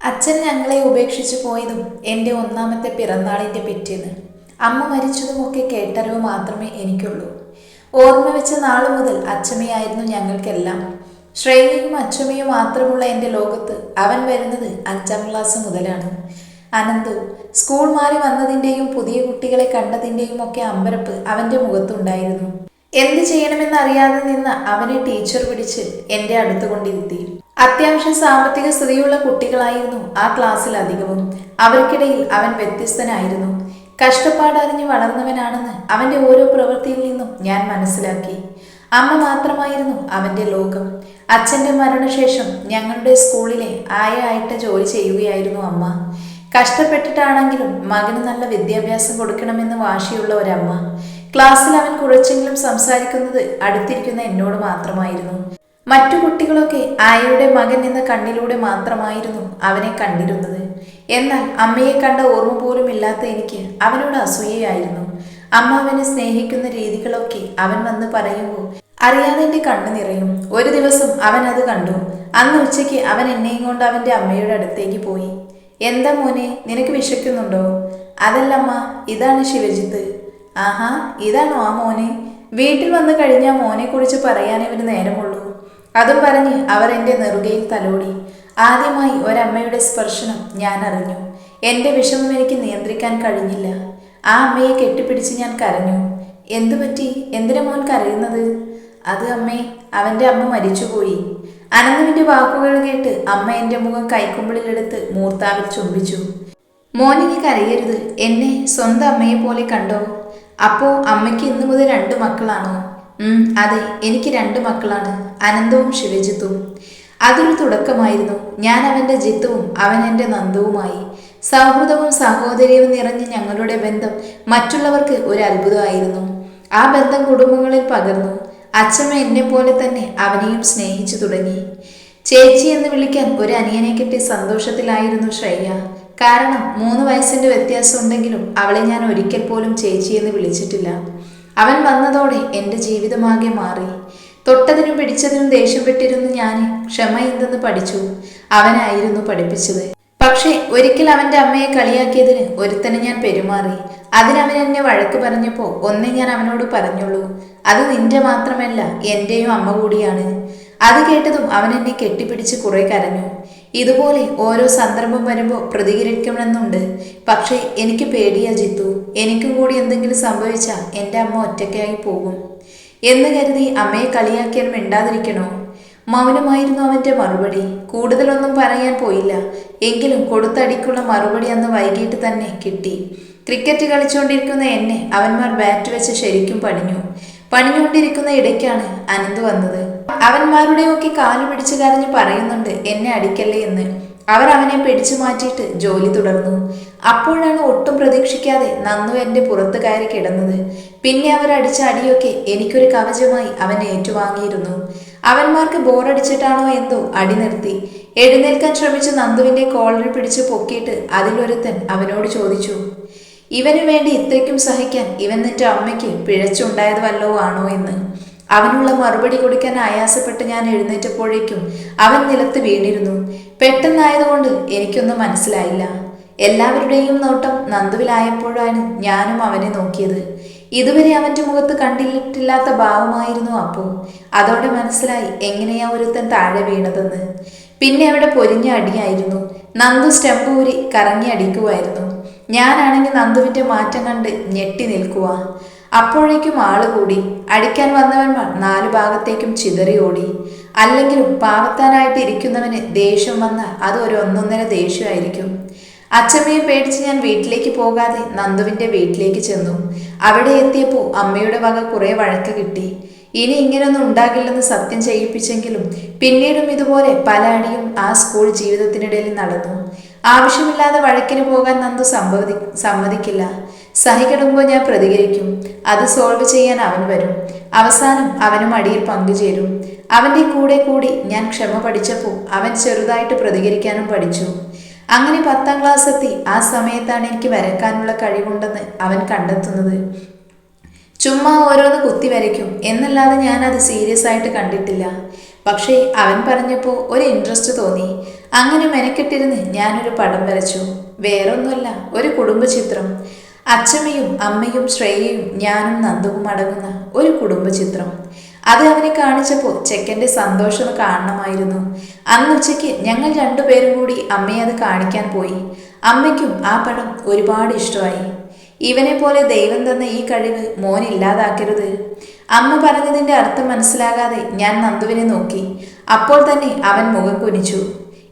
അച്ഛൻ ഞങ്ങളെ ഉപേക്ഷിച്ചു പോയതും എന്റെ ഒന്നാമത്തെ പിറന്നാളിന്റെ പിറ്റേന്ന്. അമ്മ മരിച്ചതുമൊക്കെ കേട്ടറിവ് മാത്രമേ എനിക്കുള്ളൂ. ഓർമ്മ വെച്ച നാളു മുതൽ അച്ഛമ്മയായിരുന്നു ഞങ്ങൾക്കെല്ലാം. ശ്രേയയും അച്ഛമ്മയും മാത്രമുള്ള എന്റെ ലോകത്ത് അവൻ വരുന്നത് അഞ്ചാം ക്ലാസ് മുതലാണ്. അനന്തു സ്കൂൾ മാറി വന്നതിന്റെയും പുതിയ കുട്ടികളെ കണ്ടതിന്റെയും ഒക്കെ അമ്പരപ്പ് അവന്റെ മുഖത്തുണ്ടായിരുന്നു. എന്ത് ചെയ്യണമെന്നറിയാതെ നിന്ന് അവനെ ടീച്ചർ പിടിച്ച് എന്റെ അടുത്ത് കൊണ്ടിരുത്തി അത്യാവശ്യം സാമ്പത്തിക സ്ഥിതിയുള്ള കുട്ടികളായിരുന്നു ആ ക്ലാസ്സിൽ അധികവും. അവർക്കിടയിൽ അവൻ വ്യത്യസ്തനായിരുന്നു. കഷ്ടപ്പാടറിഞ്ഞ് വളർന്നവനാണെന്ന് അവന്റെ ഓരോ പ്രവൃത്തിയിൽ നിന്നും ഞാൻ മനസ്സിലാക്കി. അമ്മ മാത്രമായിരുന്നു അവന്റെ ലോകം. അച്ഛന്റെ മരണശേഷം ഞങ്ങളുടെ സ്കൂളിലെ ആയ ആയിട്ട് ജോലി ചെയ്യുകയായിരുന്നു അമ്മ. കഷ്ടപ്പെട്ടിട്ടാണെങ്കിലും മകന് നല്ല വിദ്യാഭ്യാസം കൊടുക്കണമെന്ന് വാശിയുള്ള ഒരമ്മ. ക്ലാസ്സിൽ അവൻ കുറച്ചെങ്കിലും സംസാരിക്കുന്നത് അടുത്തിരിക്കുന്ന എന്നോട് മാത്രമായിരുന്നു. മറ്റു കുട്ടികളൊക്കെ ആയയുടെ മകൻ എന്ന കണ്ണിലൂടെ മാത്രമായിരുന്നു അവനെ കണ്ടിരുന്നത്. എന്നാൽ അമ്മയെ കണ്ട ഓർമ്മ പോലും ഇല്ലാത്ത എനിക്ക് അവനോട് അസൂയയായിരുന്നു. അമ്മ അവനെ സ്നേഹിക്കുന്ന രീതികളൊക്കെ അവൻ വന്ന് പറയുമ്പോൾ അറിയാതെ എന്റെ കണ്ണു നിറയും. ഒരു ദിവസം അവൻ അത് കണ്ടു. അന്ന് ഉച്ചയ്ക്ക് അവൻ എന്നെയും കൊണ്ട് അവന്റെ അമ്മയുടെ അടുത്തേക്ക് പോയി. എന്താ മോനെ നിനക്ക് വിശക്കുന്നുണ്ടോ? അതല്ലമ്മ ഇതാണ് ശിവജിത്ത്. ആഹാ ഇതാണോ ആ മോനെ? വീട്ടിൽ വന്നു കഴിഞ്ഞാൽ മോനെക്കുറിച്ച് പറയാൻ ഇവന് നേരമുള്ളൂ. അതും പറഞ്ഞ് അവർ എന്റെ നെറുകയിൽ തലോടി. ആദ്യമായി ഒരമ്മയുടെ സ്പർശനം ഞാൻ അറിഞ്ഞു. എന്റെ വിഷമം എനിക്ക് നിയന്ത്രിക്കാൻ കഴിഞ്ഞില്ല. ആ അമ്മയെ കെട്ടിപ്പിടിച്ച് ഞാൻ കരഞ്ഞു. എന്തു പറ്റി? എന്തിനാ മോൻ കരയുന്നത്? അത് അമ്മേ അവന്റെ അമ്മ മരിച്ചുപോയി. അനന്തുവിന്റെ വാക്കുകൾ കേട്ട് അമ്മ എന്റെ മുഖം കൈക്കുമ്പിളിലെടുത്ത് മൂർത്താവിൽ ചുംബിച്ചു. മോനിനി കരയരുത്. എന്നെ സ്വന്തം അമ്മയെ പോലെ കണ്ടോ? അപ്പോ അമ്മയ്ക്ക് ഇന്നു മുതൽ രണ്ട് മക്കളാണോ. അതെ എനിക്ക് രണ്ട് മക്കളാണ്. അനന്തവും ശിവജിത്തും. അതൊരു തുടക്കമായിരുന്നു. ഞാൻ അവന്റെ ജിത്തുവും അവൻ എന്റെ നന്ദവുമായി. സൗഹൃദവും സഹോദര്യവും നിറഞ്ഞ ഞങ്ങളുടെ ബന്ധം മറ്റുള്ളവർക്ക് ഒരു അത്ഭുതമായിരുന്നു. ആ ബന്ധം കുടുംബങ്ങളിൽ പകർന്നു. അച്ഛമ്മ എന്നെ പോലെ തന്നെ അവനെയും സ്നേഹിച്ചു തുടങ്ങി. ചേച്ചി എന്ന് വിളിക്കാൻ ഒരു അനിയനെ കിട്ടിയ സന്തോഷത്തിലായിരുന്നു ശ്രേയ. കാരണം മൂന്ന് വയസ്സിന്റെ വ്യത്യാസം ഉണ്ടെങ്കിലും അവളെ ഞാൻ ഒരിക്കൽ പോലും ചേച്ചി എന്ന് വിളിച്ചിട്ടില്ല. അവൻ വന്നതോടെ എന്റെ ജീവിതമാകെ മാറി. തൊട്ടതിനും പിടിച്ചതിനും ദേഷ്യപ്പെട്ടിരുന്നു ഞാൻ ക്ഷമ എന്തെന്ന് പഠിച്ചു. അവനായിരുന്നു പഠിപ്പിച്ചത്. പക്ഷേ ഒരിക്കൽ അവന്റെ അമ്മയെ കളിയാക്കിയതിന് ഒരുത്തനെ ഞാൻ പെരുമാറി. അതിനവൻ എന്നെ വഴക്ക് പറഞ്ഞപ്പോൾ ഒന്നേ ഞാൻ അവനോട് പറഞ്ഞുള്ളൂ. അത് നിന്റെ മാത്രമല്ല എന്റെയും അമ്മ കൂടിയാണ്. അത് കേട്ടതും അവൻ എന്നെ കെട്ടിപ്പിടിച്ച് കുറെ കരഞ്ഞു. ഇതുപോലെ ഓരോ സന്ദർഭം വരുമ്പോൾ പ്രതികരിക്കണമെന്നുണ്ട്. പക്ഷേ എനിക്ക് പേടിയാ ജിത്തു. എനിക്കും കൂടി എന്തെങ്കിലും സംഭവിച്ചാൽ എന്റെ അമ്മ ഒറ്റയ്ക്കായി പോകും. എന്ന് കരുതി അമ്മയെ കളിയാക്കിയാൽ മിണ്ടാതിരിക്കണോ? മൗനമായിരുന്നു അവന്റെ മറുപടി. കൂടുതലൊന്നും പറയാൻ പോയില്ല. എങ്കിലും കൊടുത്തടിക്കുള്ള മറുപടി അന്ന് വൈകിട്ട് തന്നെ കിട്ടി. ക്രിക്കറ്റ് കളിച്ചുകൊണ്ടിരിക്കുന്ന എന്നെ അവന്മാർ ബാറ്റ് വെച്ച് ശരിക്കും പണിഞ്ഞു പണിഞ്ഞുകൊണ്ടിരിക്കുന്ന ഇടയ്ക്കാണ് അനന്ത് വന്നത്. അവന്മാരുടെയൊക്കെ കാലു പിടിച്ചു കരഞ്ഞ് പറയുന്നുണ്ട് എന്നെ അടിക്കല്ലേ എന്ന്. അവർ അവനെ പിടിച്ചു മാറ്റിയിട്ട് ജോലി തുടർന്നു. അപ്പോഴാണ് ഒട്ടും പ്രതീക്ഷിക്കാതെ നന്നു എന്റെ പുറത്തു കയറി കിടന്നത്. പിന്നെ അവർ അടിച്ച അടിയൊക്കെ എനിക്കൊരു കവചമായി അവൻ ഏറ്റുവാങ്ങിയിരുന്നു. അവന്മാർക്ക് ബോറടിച്ചിട്ടാണോ എന്തോ അടി നിർത്തി. എഴുന്നേൽക്കാൻ ശ്രമിച്ച നന്ദുവിന്റെ കോളറിൽ പിടിച്ച് പൊക്കിയിട്ട് അതിലൊരുത്തൻ അവനോട് ചോദിച്ചു ഇവന് വേണ്ടി ഇത്രയ്ക്കും സഹിക്കാൻ ഇവൻ നിന്റെ അമ്മയ്ക്ക് പിഴച്ചുണ്ടായത് വല്ലോ ആണോ എന്ന്. അവനുള്ള മറുപടി കൊടുക്കാൻ ആയാസപ്പെട്ട് ഞാൻ എഴുന്നേറ്റപ്പോഴേക്കും അവൻ നിലത്ത് വീണിരുന്നു. പെട്ടെന്നായതുകൊണ്ട് എനിക്കൊന്നും മനസ്സിലായില്ല. എല്ലാവരുടെയും നോട്ടം നന്ദുവിലായപ്പോഴാണ് ഞാനും അവനെ നോക്കിയത്. ഇതുവരെ അവന്റെ മുഖത്ത് കണ്ടിട്ടില്ലാത്ത ഭാവമായിരുന്നു അപ്പോൾ. അതോടെ മനസ്സിലായി എങ്ങനെയാ ഒരുത്തൻ താഴെ വീണതെന്ന്. പിന്നെ അവിടെ പൊരിഞ്ഞ അടിയായിരുന്നു. നന്ദു സ്റ്റെമ്പ് ഊരി കറങ്ങി അടിക്കുമായിരുന്നു ഞാനാണെങ്കിൽ നന്ദുവിന്റെ മാറ്റം കണ്ട് ഞെട്ടി നിൽക്കുക അപ്പോഴേക്കും ആൾ കൂടി. അടിക്കാൻ വന്നവൻ നാലു ഭാഗത്തേക്കും ചിതറി ഓടി. അല്ലെങ്കിലും പാവത്താനായിട്ട് ഇരിക്കുന്നവന് ദേഷ്യം വന്നാൽ അത് ഒരു ഒന്നൊന്നര ദേഷ്യമായിരിക്കും. അച്ഛമ്മയെ പേടിച്ച് ഞാൻ വീട്ടിലേക്ക് പോകാതെ നന്ദുവിന്റെ വീട്ടിലേക്ക് ചെന്നു. അവിടെ എത്തിയപ്പോൾ അമ്മയുടെ വക കുറെ വഴക്ക് കിട്ടി. ഇനി ഇങ്ങനൊന്നും ഉണ്ടാകില്ലെന്ന് സത്യം ചെയ്യിപ്പിച്ചെങ്കിലും പിന്നീടും ഇതുപോലെ പല അടിയും ആ സ്കൂൾ ജീവിതത്തിനിടയിൽ നടന്നു. ആവശ്യമില്ലാതെ വഴക്കിന് പോകാൻ നന്ദു സമ്മതി സമ്മതിക്കില്ല. സഹിക്കിടുമ്പോൾ ഞാൻ പ്രതികരിക്കും. അത് സോൾവ് ചെയ്യാൻ അവൻ വരും. അവസാനം അവനും അടിയിൽ പങ്കുചേരും. അവന്റെ കൂടെ കൂടി ഞാൻ ക്ഷമ പഠിച്ചപ്പോൾ അവൻ ചെറുതായിട്ട് പ്രതികരിക്കാനും പഠിച്ചു. അങ്ങനെ പത്താം ക്ലാസ് എത്തി ആ സമയത്താണ് എനിക്ക് വരക്കാനുള്ള കഴിവുണ്ടെന്ന് അവൻ കണ്ടെത്തുന്നത്. ചുമ്മാ ഓരോന്ന് കുത്തി വരയ്ക്കും എന്നല്ലാതെ ഞാൻ അത് സീരിയസ് ആയിട്ട് കണ്ടിട്ടില്ല. പക്ഷേ അവൻ പറഞ്ഞപ്പോൾ ഒരു ഇൻട്രസ്റ്റ് തോന്നി. അങ്ങനെ മെനക്കെട്ടിരുന്ന് ഞാനൊരു പടം വരച്ചു. വേറൊന്നുമല്ല ഒരു കുടുംബചിത്രം. അച്ഛമ്മയും അമ്മയും ശ്രേയയും ഞാനും നന്ദുവും അടങ്ങുന്ന ഒരു കുടുംബചിത്രം. അത് അവനെ കാണിച്ചപ്പോൾ ചെക്കന്റെ സന്തോഷം കാണണമായിരുന്നു. അന്ന് ഉച്ചയ്ക്ക് ഞങ്ങൾ രണ്ടുപേരും കൂടി അമ്മയെ അത് കാണിക്കാൻ പോയി. അമ്മയ്ക്കും ആ പടം ഒരുപാട് ഇഷ്ടമായി. ഇവനെ പോലെ ദൈവം തന്ന ഈ കഴിവ് മോൻ ഇല്ലാതാക്കരുത്. അമ്മ പറഞ്ഞതിന്റെ അർത്ഥം മനസ്സിലാകാതെ ഞാൻ നന്ദുവിനെ നോക്കി. അപ്പോൾ തന്നെ അവൻ മുഖം കുനിച്ചു.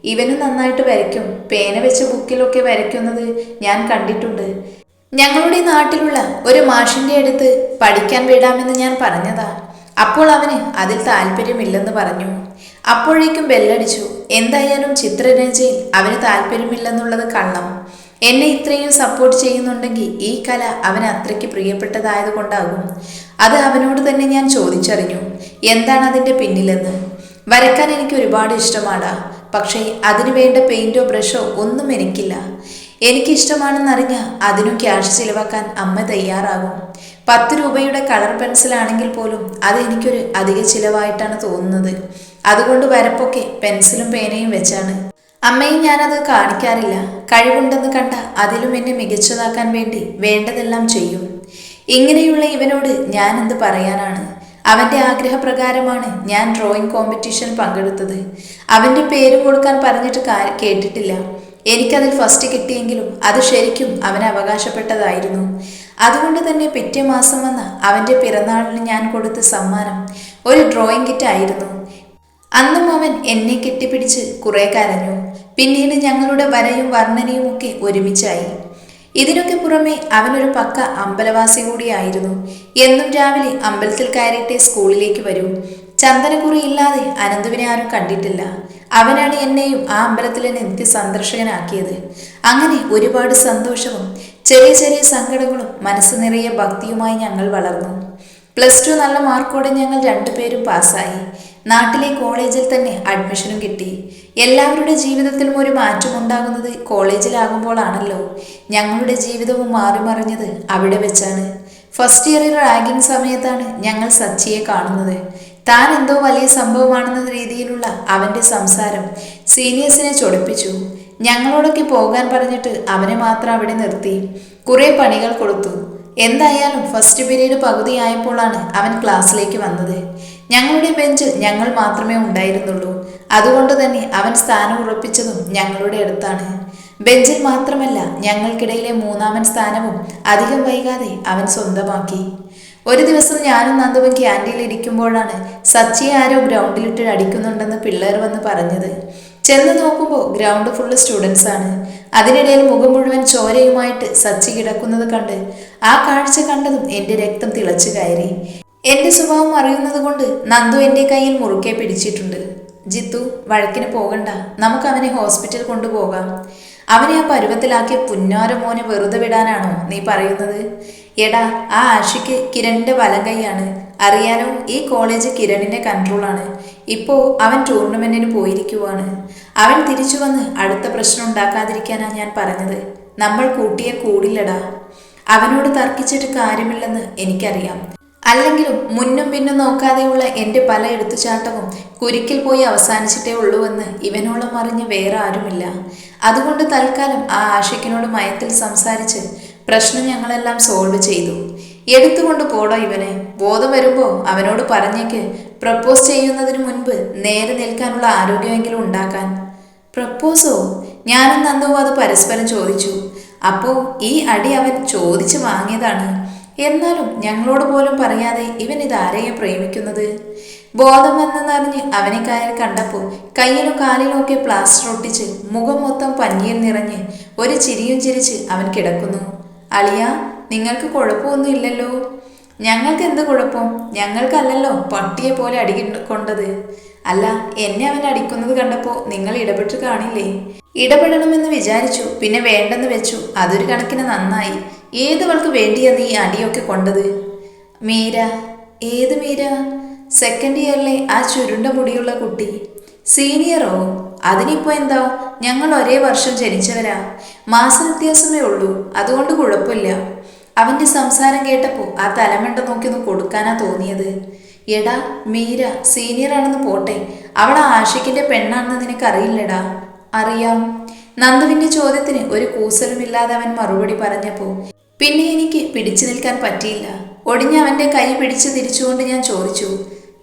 ഇവന് നന്നായിട്ട് വരയ്ക്കും. പേന വെച്ച ബുക്കിലൊക്കെ വരയ്ക്കുന്നത് ഞാൻ കണ്ടിട്ടുണ്ട്. ഞങ്ങളുടെ നാട്ടിലുള്ള ഒരു മാഷിന്റെ അടുത്ത് പഠിക്കാൻ വിടാമെന്ന് ഞാൻ പറഞ്ഞതാ. അപ്പോൾ അവന് അതിൽ താല്പര്യമില്ലെന്ന് പറഞ്ഞു. അപ്പോഴേക്കും ബെല്ലടിച്ചു. എന്തായാലും ചിത്രരചനയിൽ അവന് താല്പര്യമില്ലെന്നുള്ളത് കള്ളം. എന്നെ ഇത്രയും സപ്പോർട്ട് ചെയ്യുന്നുണ്ടെങ്കിൽ ഈ കല അവന് അത്രയ്ക്ക് പ്രിയപ്പെട്ടതായത് കൊണ്ടാകും അത് അവനോട് തന്നെ ഞാൻ ചോദിച്ചറിഞ്ഞു. എന്താണ് അതിന്റെ പിന്നിലെന്ന്. വരയ്ക്കാൻ എനിക്ക് ഒരുപാട് ഇഷ്ടമാണ്. പക്ഷേ അതിനു വേണ്ട പെയിന്റോ ബ്രഷോ ഒന്നും എനിക്കില്ല. എനിക്കിഷ്ടമാണെന്നറിഞ്ഞ് അതിനും ക്യാഷ് ചിലവാക്കാൻ അമ്മ തയ്യാറാകും. പത്ത് രൂപയുടെ കളർ പെൻസിലാണെങ്കിൽ പോലും അത് എനിക്കൊരു അധിക ചിലവായിട്ടാണ് തോന്നുന്നത്. അതുകൊണ്ട് വരപ്പൊക്കെ പെൻസിലും പേനയും വെച്ചാണ്. അമ്മയും ഞാനത് കാണിക്കാറില്ല. കഴിവുണ്ടെന്ന് കണ്ട അതിലും എന്നെ മികച്ചതാക്കാൻ വേണ്ടി വേണ്ടതെല്ലാം ചെയ്യും. ഇങ്ങനെയുള്ള ഇവനോട് ഞാൻ എന്ത് പറയാനാണ്? അവന്റെ ആഗ്രഹപ്രകാരമാണ് ഞാൻ ഡ്രോയിങ് കോമ്പറ്റീഷൻ പങ്കെടുത്തത്. അവന്റെ പേര് കൊടുക്കാൻ പറഞ്ഞിട്ട് കേട്ടിട്ടില്ല. എനിക്കതിൽ ഫസ്റ്റ് കിട്ടിയെങ്കിലും അത് ശരിക്കും അവന് അവകാശപ്പെട്ടതായിരുന്നു. അതുകൊണ്ട് തന്നെ പിറ്റേ മാസം വന്ന അവന്റെ പിറന്നാളിന് ഞാൻ കൊടുത്ത സമ്മാനം ഒരു ഡ്രോയിങ് കിറ്റ് ആയിരുന്നു. അന്നും അവൻ എന്നെ കെട്ടിപ്പിടിച്ച് കുറെ കരഞ്ഞു. പിന്നീട് ഞങ്ങളുടെ വരയും വർണനയും ഒക്കെ ഒരുമിച്ചായി. ഇതിനൊക്കെ പുറമെ അവനൊരു പക്ക അമ്പലവാസി കൂടിയായിരുന്നു. എന്നും രാവിലെ അമ്പലത്തിൽ കയറിയിട്ടേ സ്കൂളിലേക്ക് വരൂ. ചന്ദനക്കുറി ഇല്ലാതെ അനന്തുവിനെ ആരും കണ്ടിട്ടില്ല. അവനാണ് എന്നെയും ആ അമ്പലത്തിലെ നിത്യ സന്ദർശകനാക്കിയത്. അങ്ങനെ ഒരുപാട് സന്തോഷവും ചെറിയ ചെറിയ സങ്കടങ്ങളും മനസ്സ് നിറയെ ഭക്തിയുമായി ഞങ്ങൾ വളർന്നു. പ്ലസ് ടു നല്ല മാർക്കോടെ ഞങ്ങൾ രണ്ടുപേരും പാസ്സായി. നാട്ടിലെ കോളേജിൽ തന്നെ അഡ്മിഷനും കിട്ടി. എല്ലാവരുടെ ജീവിതത്തിലും ഒരു മാറ്റം ഉണ്ടാകുന്നത് കോളേജിലാകുമ്പോഴാണല്ലോ. ഞങ്ങളുടെ ജീവിതവും മാറി മറിഞ്ഞത് അവിടെ വെച്ചാണ്. ഫസ്റ്റ് ഇയറിൽ റാഗിംഗ് സമയത്താണ് ഞങ്ങൾ സച്ചിയെ കാണുന്നത്. താൻ എന്തോ വലിയ സംഭവമാണെന്ന രീതിയിലുള്ള അവന്റെ സംസാരം സീനിയേഴ്സിനെ ചൊടിപ്പിച്ചു. ഞങ്ങളോടൊക്കെ പോകാൻ പറഞ്ഞിട്ട് അവനെ മാത്രം അവിടെ നിർത്തി. കുറേ പണികൾ കൊടുത്തു. എന്തായാലും ഫസ്റ്റ് പീരീഡ് പകുതിയായപ്പോഴാണ് അവൻ ക്ലാസ്സിലേക്ക് വന്നത്. ഞങ്ങളുടെ ബെഞ്ചിൽ ഞങ്ങൾ മാത്രമേ ഉണ്ടായിരുന്നുള്ളൂ. അതുകൊണ്ട് തന്നെ അവൻ സ്ഥാനം ഉറപ്പിച്ചതും ഞങ്ങളുടെ അടുത്താണ്. ബെഞ്ചിൽ മാത്രമല്ല ഞങ്ങൾക്കിടയിലെ മൂന്നാമൻ സ്ഥാനവും അധികം വൈകാതെ അവൻ സ്വന്തമാക്കി. ഒരു ദിവസം ഞാനും നന്ദുവും ക്യാന്റീനിൽ ഇരിക്കുമ്പോഴാണ് സച്ചി ആരോ ഗ്രൗണ്ടിലിട്ട് അടിക്കുന്നുണ്ടെന്ന് പിള്ളേർ വന്ന് പറഞ്ഞത്. ചെന്ന് നോക്കുമ്പോൾ ഗ്രൗണ്ട് ഫുള്ള് സ്റ്റുഡൻസ് ആണ്. അതിനിടയിൽ മുഖം മുഴുവൻ ചോരയുമായിട്ട് സച്ചി കിടക്കുന്നത് കണ്ട് ആ കാഴ്ച കണ്ടതും എന്റെ രക്തം തിളച്ചു കയറി. എന്റെ സ്വഭാവം അറിയുന്നത് കൊണ്ട് നന്ദു എന്റെ കയ്യിൽ മുറുക്കെ പിടിച്ചിട്ടുണ്ട്. ജിത്തു വഴക്കിന് പോകണ്ട. നമുക്ക് അവനെ ഹോസ്പിറ്റൽ കൊണ്ടുപോകാം. അവനെ ആ പരുവത്തിലാക്കിയ പുന്നാര മോനെ വെറുതെ വിടാനാണോ നീ പറയുന്നത്? എടാ ആ ആഷിക്ക് കിരണിന്റെ വലം കൈയാണ്. അറിയാലോ ഈ കോളേജ് കിരണിന്റെ കൺട്രോളാണ്. ഇപ്പോ അവൻ ടൂർണമെന്റിന് പോയിരിക്കുവാണ്. അവൻ തിരിച്ചു വന്ന് അടുത്ത പ്രശ്നം ഉണ്ടാക്കാതിരിക്കാനാ ഞാൻ പറഞ്ഞത്. നമ്മൾ കൂട്ടിയെ കൂടില്ലടാ. അവനോട് തർക്കിച്ചിട്ട് കാര്യമില്ലെന്ന് എനിക്കറിയാം. അല്ലെങ്കിലും മുന്നും പിന്നും നോക്കാതെയുള്ള എന്റെ പല എടുത്തുചാട്ടവും കുരിക്കിൽ പോയി അവസാനിച്ചിട്ടേ ഉള്ളൂവെന്ന് ഇവനോളം അറിഞ്ഞ് വേറെ ആരുമില്ല. അതുകൊണ്ട് തൽക്കാലം ആ ആഷിക്കിനോട് മയത്തിൽ സംസാരിച്ച് പ്രശ്നം ഞങ്ങളെല്ലാം സോൾവ് ചെയ്തു. എടുത്തുകൊണ്ട് പോടോ ഇവനെ. ബോധം വരുമ്പോൾ അവനോട് പറഞ്ഞേക്ക് പ്രപ്പോസ് ചെയ്യുന്നതിന് മുൻപ് നേരെ നിൽക്കാനുള്ള ആരോഗ്യമെങ്കിലും ഉണ്ടാക്കാൻ. പ്രപ്പോസോ ഞാനും നന്ദവും അത് പരസ്പരം ചോദിച്ചു. അപ്പോൾ ഈ അടി അവൻ ചോദിച്ചു വാങ്ങിയതാണ്. എന്നാലും ഞങ്ങളോട് പോലും പറയാതെ ഇവൻ ഇതാരെയെ പ്രേമിക്കുന്നത്? ബോധം വന്നെന്നറിഞ്ഞ് അവനെ കയറി കണ്ടപ്പോൾ കയ്യിലും കാലിലും ഒക്കെ പ്ലാസ്റ്റർ ഒട്ടിച്ച് മുഖം മൊത്തം പഞ്ഞിയിൽ നിറഞ്ഞ് ഒരു ചിരിയും ചിരിച്ച് അവൻ കിടക്കുന്നു. അളിയ നിങ്ങൾക്ക് കുഴപ്പമൊന്നും ഇല്ലല്ലോ. ഞങ്ങൾക്ക് എന്ത് കുഴപ്പം? ഞങ്ങൾക്കല്ലല്ലോ പട്ടിയെ പോലെ അടി കൊണ്ടത്. അല്ല എന്നെ അവൻ അടിക്കുന്നത് കണ്ടപ്പോൾ നിങ്ങൾ ഇടപെട്ട് കാണില്ലേ? ഇടപെടണമെന്ന് വിചാരിച്ചു പിന്നെ വേണ്ടെന്ന് വെച്ചു. അതൊരു കണക്കിന് നന്നായി. ഏതവൾക്ക് വേണ്ടിയാ നീ അടിയൊക്കെ കൊണ്ടത്? മീര ഏത് മീര? സെക്കൻഡ് ഇയറിലെ ആ ചുരുണ്ട മുടിയുള്ള കുട്ടി. സീനിയറോ അതിനിപ്പോ എന്താ? ഞങ്ങൾ ഒരേ വർഷം ജനിച്ചവരാ. മാസ വ്യത്യാസമേ ഉള്ളൂ അതുകൊണ്ട് കുഴപ്പമില്ല. അവന്റെ സംസാരം കേട്ടപ്പോൾ ആ തലമണ്ട നോക്കി ഒന്ന് കൊടുക്കാനാ തോന്നിയത്. എടാ മീര സീനിയർ ആണെന്ന് പോട്ടെ. അവൾ ആഷിക്കിന്റെ പെണ്ണാണെന്ന് നിനക്കറിയില്ലടാ. അറിയാം. നന്ദുവിന്റെ ചോദ്യത്തിന് ഒരു കൂസലുമില്ലാതെ അവൻ മറുപടി പറഞ്ഞപ്പോ പിന്നെ എനിക്ക് പിടിച്ചു നിൽക്കാൻ പറ്റിയില്ല. ഒടിഞ്ഞ അവന്റെ കൈ പിടിച്ചു തിരിച്ചുകൊണ്ട് ഞാൻ ചോദിച്ചു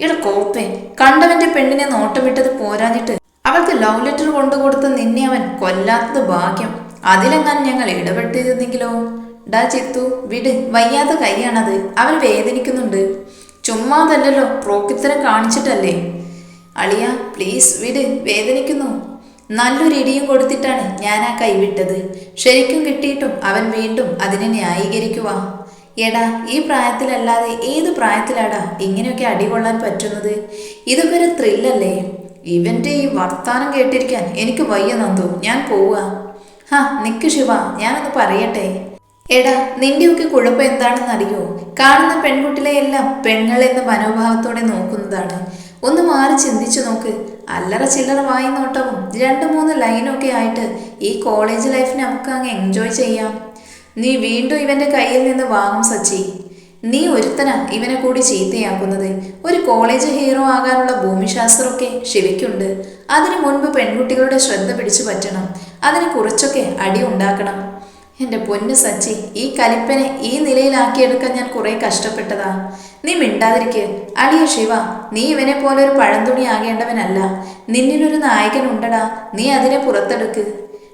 ഇട കോപ്പേ കണ്ടവന്റെ പെണ്ണിനെ നോട്ടമിട്ടത് പോരാഞ്ഞിട്ട് അവൾക്ക് ലവ് ലെറ്റർ കൊണ്ടുകൊടുത്ത് നിന്നെ അവൻ കൊല്ലാത്തത് ഭാഗ്യം. അതിലെങ്ങാൻ ഞങ്ങൾ ഇടപെട്ടിരുന്നെങ്കിലോ? ഡാ ചിത്തു വിട് വയ്യാത്ത കൈയാണത്. അവൻ വേദനിക്കുന്നുണ്ട്. ചുമ്മാതല്ലല്ലോ പ്രോക്കിത്തരം കാണിച്ചിട്ടല്ലേ? അളിയ പ്ലീസ് വിട് വേദനിക്കുന്നു. നല്ലൊരു ഇടിയും കൊടുത്തിട്ടാണ് ഞാൻ ആ കൈവിട്ടത് ശരിക്കും കിട്ടിയിട്ടും അവൻ വീണ്ടും അതിനെ ന്യായീകരിക്കുക എടാ ഈ പ്രായത്തിലല്ലാതെ ഏത് പ്രായത്തിലാടാ ഇങ്ങനെയൊക്കെ അടികൊള്ളാൻ പറ്റുന്നത്? ഇതൊക്കെ ഒരു ത്രില്ലല്ലേ? ഇവന്റെ ഈ വർത്താനം കേട്ടിരിക്കാൻ എനിക്ക് വയ്യ നന്ദു. ഞാൻ പോവുക ഹാ നിക്ക് ശിവ. ഞാനൊന്ന് പറയട്ടെ. എടാ നിന്റെയൊക്കെ കുഴപ്പം എന്താണെന്ന് അറിയോ? കാണുന്ന പെൺകുട്ടികളെയെല്ലാം പെണ്ണുകൾ എന്ന മനോഭാവത്തോടെ നോക്കുന്നതാണ്. ഒന്ന് മാറി ചിന്തിച്ചു നോക്ക്. അല്ലറ ചില്ലറ വായി നോട്ടവും രണ്ട് മൂന്ന് ലൈനൊക്കെ ആയിട്ട് ഈ കോളേജ് ലൈഫ് നമുക്ക് അങ്ങ് എൻജോയ് ചെയ്യാം. നീ വീണ്ടും ഇവന്റെ കയ്യിൽ നിന്ന് വാങ്ങും സച്ചി. നീ ഒരുത്തനാ ഇവനെ കൂടി ചീത്തയാക്കുന്നത്. ഒരു കോളേജ് ഹീറോ ആകാനുള്ള ഭൂമിശാസ്ത്രമൊക്കെ ശിവയ്ക്കുണ്ട്. അതിനു മുൻപ് പെൺകുട്ടികളുടെ ശ്രദ്ധ പിടിച്ചു പറ്റണം. അതിന് കുറച്ചൊക്കെ അടി ഉണ്ടാക്കണം. എന്റെ പൊന്നു സച്ചി ഈ കലിപ്പനെ ഈ നിലയിലാക്കിയെടുക്കാൻ ഞാൻ കുറേ കഷ്ടപ്പെട്ടതാ. നീ മിണ്ടാതിരിക്ക്. അളിയ ശിവ നീ ഇവനെ പോലെ ഒരു പഴന്തുണി ആകേണ്ടവനല്ല. നിന്നിലൊരു നായകൻ ഉണ്ടടാ. നീ അതിനെ പുറത്തെടുക്ക്.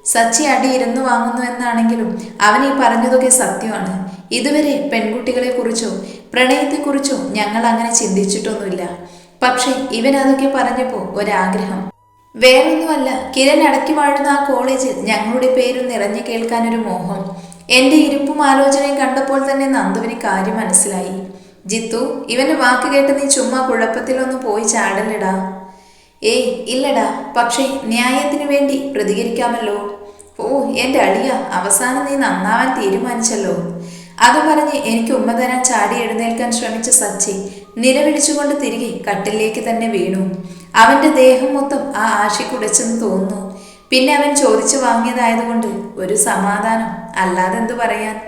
സച്ചി അടി ഇരുന്നു വാങ്ങുന്നു എന്നാണെങ്കിലും അവൻ ഈ പറഞ്ഞതൊക്കെ സത്യമാണ്. ഇതുവരെ പെൺകുട്ടികളെ കുറിച്ചോ പ്രണയത്തെക്കുറിച്ചോ ഞങ്ങൾ അങ്ങനെ ചിന്തിച്ചിട്ടൊന്നുമില്ല. പക്ഷേ ഇവൻ അതൊക്കെ പറഞ്ഞപ്പോ ഒരാഗ്രഹം. വേറൊന്നുമല്ല കിരൺ അടക്കി വാഴുന്ന ആ കോളേജിൽ ഞങ്ങളുടെ പേരും നിറഞ്ഞു കേൾക്കാനൊരു മോഹം. എന്റെ ഇരിപ്പും ആലോചനയും കണ്ടപ്പോൾ തന്നെ നന്ദുവിന് കാര്യം മനസ്സിലായി. ജിത്തു ഇവന്റെ വാക്ക് കേട്ട് നീ ചുമ്മാ കുഴപ്പത്തിലൊന്നും പോയി ചാടല്ലടാ. ഏയ് ഇല്ലടാ പക്ഷേ ന്യായത്തിനു വേണ്ടി പ്രതികരിക്കാമല്ലോ. ഓ എന്റെ അളിയ അവസാനം നീ നന്നാവാൻ തീരുമാനിച്ചല്ലോ. അത് പറഞ്ഞ് എനിക്ക് ഉമ്മ തരാൻ ചാടി എഴുന്നേൽക്കാൻ ശ്രമിച്ച സച്ചി നിലവിളിച്ചുകൊണ്ട് തിരികെ കട്ടിലേക്ക് തന്നെ വീണു. അവന്റെ ദേഹം മൊത്തം ആ ആശി കുടച്ചെന്ന് തോന്നുന്നു. പിന്നെ അവൻ ചോദിച്ചു വാങ്ങിയതായതുകൊണ്ട് ഒരു സമാധാനം അല്ലാതെ എന്തു പറയാൻ?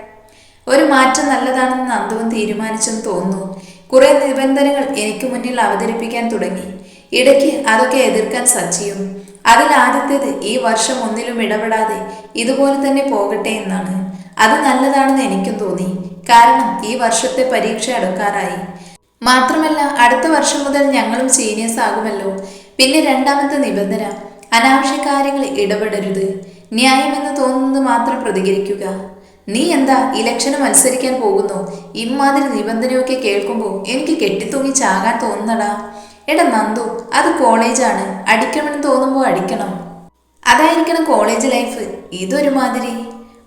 ഒരു മാറ്റം നല്ലതാണെന്ന് നന്ദുവും തീരുമാനിച്ചെന്ന് തോന്നുന്നു. കുറെ നിബന്ധനകൾ എനിക്ക് മുന്നിൽ അവതരിപ്പിക്കാൻ തുടങ്ങി. ഇടയ്ക്ക് അതൊക്കെ എതിർക്കാൻ സജ്ജിയും. അതിൽ ആദ്യത്തേത് ഈ വർഷം ഒന്നിലും ഇടപെടാതെ ഇതുപോലെ തന്നെ പോകട്ടെ എന്നാണ്. അത് നല്ലതാണെന്ന് എനിക്കും തോന്നി. കാരണം ഈ വർഷത്തെ പരീക്ഷ അടുക്കാറായി. മാത്രമല്ല അടുത്ത വർഷം മുതൽ ഞങ്ങളും സീനിയേഴ്സ് ആകുമല്ലോ. പിന്നെ രണ്ടാമത്തെ നിബന്ധന അനാവശ്യ കാര്യങ്ങൾ ഇടപെടരുത്. ന്യായമെന്ന് തോന്നുന്നത് മാത്രം പ്രതികരിക്കുക. നീ എന്താ ഇലക്ഷന് മത്സരിക്കാൻ പോകുന്നു? ഇമാതിരി നിബന്ധനയൊക്കെ കേൾക്കുമ്പോൾ എനിക്ക് കെട്ടിത്തൂങ്ങി ചാകാൻ തോന്നുന്നടാ എടാ നന്ദു അത് കോളേജാണ്. അടിക്കണമെന്ന് തോന്നുമ്പോൾ അടിക്കണം. അതായിരിക്കണം കോളേജ് ലൈഫ്. ഇതൊരുമാതിരി.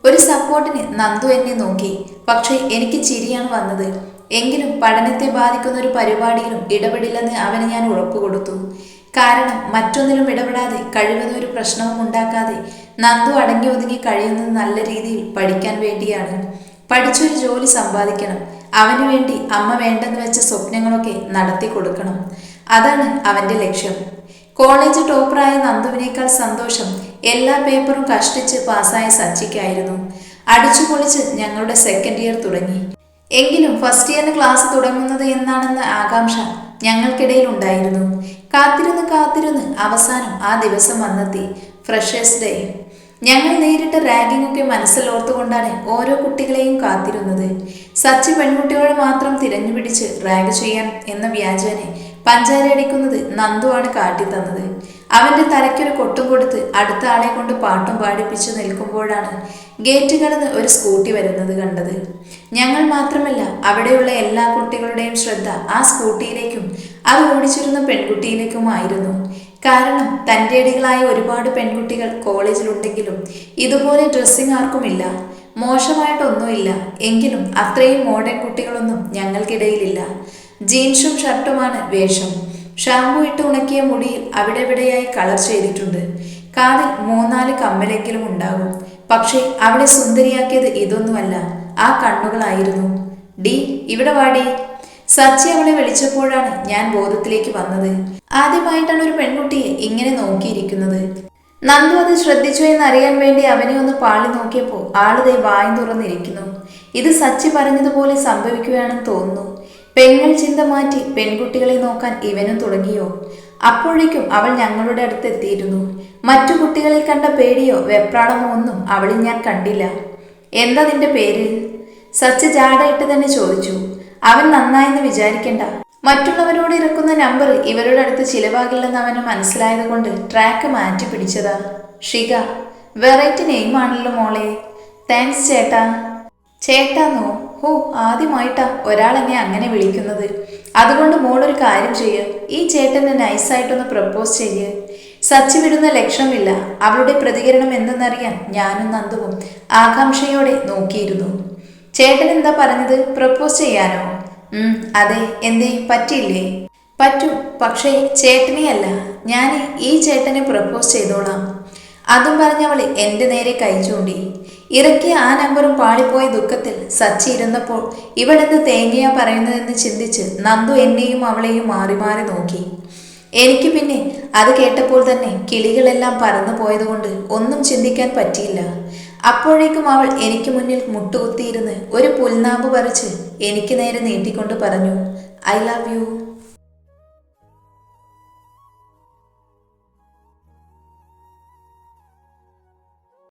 ഒരു സപ്പോർട്ടിന് നന്ദു എന്നെ നോക്കി. പക്ഷേ എനിക്ക് ചിരിയാണ് വന്നത്. എങ്കിലും പഠനത്തെ ബാധിക്കുന്ന ഒരു പരിപാടിയിലും ഇടപെടില്ലെന്ന് അവന് ഞാൻ ഉറപ്പു കൊടുത്തു. കാരണം മറ്റൊന്നിലും ഇടപെടാതെ കഴിവതും ഒരു പ്രശ്നവും ഉണ്ടാക്കാതെ നന്ദു അടങ്ങി ഒതുങ്ങി കഴിയുന്നത് നല്ല രീതിയിൽ പഠിക്കാൻ വേണ്ടിയാണ്. പഠിച്ചൊരു ജോലി സമ്പാദിക്കണം. അവന് വേണ്ടി അമ്മ വേണ്ടെന്ന് വെച്ച സ്വപ്നങ്ങളൊക്കെ നടത്തി കൊടുക്കണം. അതാണ് അവന്റെ ലക്ഷ്യം. കോളേജ് ടോപ്പറായ നന്ദുവിനേക്കാൾ സന്തോഷം എല്ലാ പേപ്പറും കഷ്ടിച്ച് പാസ്സായ സച്ചിക്കായിരുന്നു. അടിച്ചു പൊളിച്ച് ഞങ്ങളുടെ സെക്കൻഡ് ഇയർ തുടങ്ങി. എങ്കിലും ഫസ്റ്റ് ഇയറിന് ക്ലാസ് തുടങ്ങുന്നത് എന്നാണെന്ന ആകാംക്ഷ ഞങ്ങൾക്കിടയിൽ ഉണ്ടായിരുന്നു. കാത്തിരുന്ന് കാത്തിരുന്ന് അവസാനം ആ ദിവസം വന്നെത്തി ഫ്രഷേഴ്സ് ഡേ ഞങ്ങൾ നേരിട്ട റാഗിംഗ് ഒക്കെ മനസ്സിലോർത്തുകൊണ്ടാണ് ഓരോ കുട്ടികളെയും കാത്തിരുന്നത്. സച്ചി പെൺകുട്ടികളെ മാത്രം തിരഞ്ഞുപിടിച്ച് റാഗ് ചെയ്യാൻ എന്ന വ്യാജനെ പഞ്ചാരടിക്കുന്നത് നന്ദുവാണ് കാട്ടിത്തന്നത്. അവന്റെ തലയ്ക്കൊരു കൊട്ടും കൊടുത്ത് അടുത്ത ആളെ കൊണ്ട് പാട്ടും പാടിപ്പിച്ച് നിൽക്കുമ്പോഴാണ് ഗേറ്റ് കടന്ന് ഒരു സ്കൂട്ടി വരുന്നത് കണ്ടത്. ഞങ്ങൾ മാത്രമല്ല അവിടെയുള്ള എല്ലാ കുട്ടികളുടെയും ശ്രദ്ധ ആ സ്കൂട്ടിയിലേക്കും അത് ഓടിച്ചിരുന്ന പെൺകുട്ടിയിലേക്കുമായിരുന്നു. കാരണം തന്റെ അടികളായ ഒരുപാട് പെൺകുട്ടികൾ കോളേജിലുണ്ടെങ്കിലും ഇതുപോലെ ഡ്രസ്സിംഗ് ആർക്കുമില്ല. മോശമായിട്ടൊന്നുമില്ല. എങ്കിലും അത്രയും മോഡേൺ കുട്ടികളൊന്നും ഞങ്ങൾക്കിടയിലില്ല. ജീൻസും ഷർട്ടുമാണ് വേഷം. ഷാമ്പു ഇട്ട് ഉണക്കിയ മുടിയിൽ അവിടെ ഇവിടെയായി കളർ ചെയ്തിട്ടുണ്ട്. കാതിൽ മൂന്നാൽ കമ്മലെങ്കിലും ഉണ്ടാകും. പക്ഷേ അവളെ സുന്ദരിയാക്കിയത് ഇതൊന്നുമല്ല. ആ കണ്ണുകളായിരുന്നു. ഡി ഇവിടെ വാടി സച്ചി അവളെ വിളിച്ചപ്പോഴാണ് ഞാൻ ബോധത്തിലേക്ക് വന്നത്. ആദ്യമായിട്ടാണ് ഒരു പെൺകുട്ടിയെ ഇങ്ങനെ നോക്കിയിരിക്കുന്നത്. നന്ദു അത് ശ്രദ്ധിച്ചു എന്നറിയാൻ വേണ്ടി അവനെ ഒന്ന് പാളി നോക്കിയപ്പോൾ ആളുതെ വായും തുറന്നിരിക്കുന്നു. ഇത് സച്ചി പറഞ്ഞതുപോലെ സംഭവിക്കുകയാണെന്ന് തോന്നുന്നു. പെങ്ങൾ ചിന്ത മാറ്റി പെൺകുട്ടികളെ നോക്കാൻ ഇവനും തുടങ്ങിയോ? അപ്പോഴേക്കും അവൾ ഞങ്ങളുടെ അടുത്ത് എത്തിയിരുന്നു. മറ്റു കുട്ടികളിൽ കണ്ട പേടിയോ വെപ്രാളമോ ഒന്നും അവളിൽ ഞാൻ കണ്ടില്ല. എന്താ നിന്റെ പേര്? സച്ച് ജാടയിട്ട് തന്നെ ചോദിച്ചു. അവൻ നന്നായെന്ന് വിചാരിക്കണ്ട. മറ്റുള്ളവരോട് ഇറക്കുന്ന നമ്പർ ഇവരുടെ അടുത്ത് ചിലവാകില്ലെന്ന് അവന് മനസ്സിലായതുകൊണ്ട് ട്രാക്ക് മാറ്റി പിടിച്ചതാ. ഷിക വെറൈറ്റി നെയിം ആണല്ലോ മോളെ. താങ്ക്സ് ചേട്ടാ. ചേട്ടാന്നോ ഓ ആദ്യമായിട്ടാ ഒരാൾ എന്നെ അങ്ങനെ വിളിക്കുന്നത്. അതുകൊണ്ട് മോളൊരു കാര്യം ചെയ്യ്. ഈ ചേട്ടനെ നൈസായിട്ടൊന്ന് പ്രപ്പോസ് ചെയ്യ്. സച്ചി വിടുന്ന ലക്ഷ്യമില്ല. അവളുടെ പ്രതികരണം എന്തെന്നറിയാൻ ഞാനും നന്ദുവും ആകാംക്ഷയോടെ നോക്കിയിരുന്നു. ചേട്ടൻ എന്താ പറഞ്ഞത്? പ്രപ്പോസ് ചെയ്യാനോ? ഉം അതെ. എന്തേ? പറ്റിയില്ലേ? പറ്റും. പക്ഷേ ചേട്ടനെയല്ല. ഞാൻ ഈ ചേട്ടനെ പ്രപ്പോസ് ചെയ്തോളാം. അതും പറഞ്ഞവൾ എന്റെ നേരെ കൈ ചൂണ്ടി. ഇറക്കിയ ആ നമ്പറും പാളിപ്പോയ ദുഃഖത്തിൽ സച്ചി ഇരുന്നപ്പോൾ ഇവളെന്ന് തേങ്ങയാ പറയുന്നതെന്ന് ചിന്തിച്ച് നന്ദു എന്നെയും അവളെയും മാറി മാറി നോക്കി. എനിക്ക് പിന്നെ അത് കേട്ടപ്പോൾ തന്നെ കിളികളെല്ലാം പറന്നു പോയതുകൊണ്ട് ഒന്നും ചിന്തിക്കാൻ പറ്റിയില്ല. അപ്പോഴേക്കും അവൾ എനിക്ക് മുന്നിൽ മുട്ടുകുത്തിയിരുന്ന് ഒരു പുൽനാമ്പ് പറിച്ച് എനിക്ക് നേരെ നീട്ടിക്കൊണ്ട് പറഞ്ഞു ഐ ലവ് യു.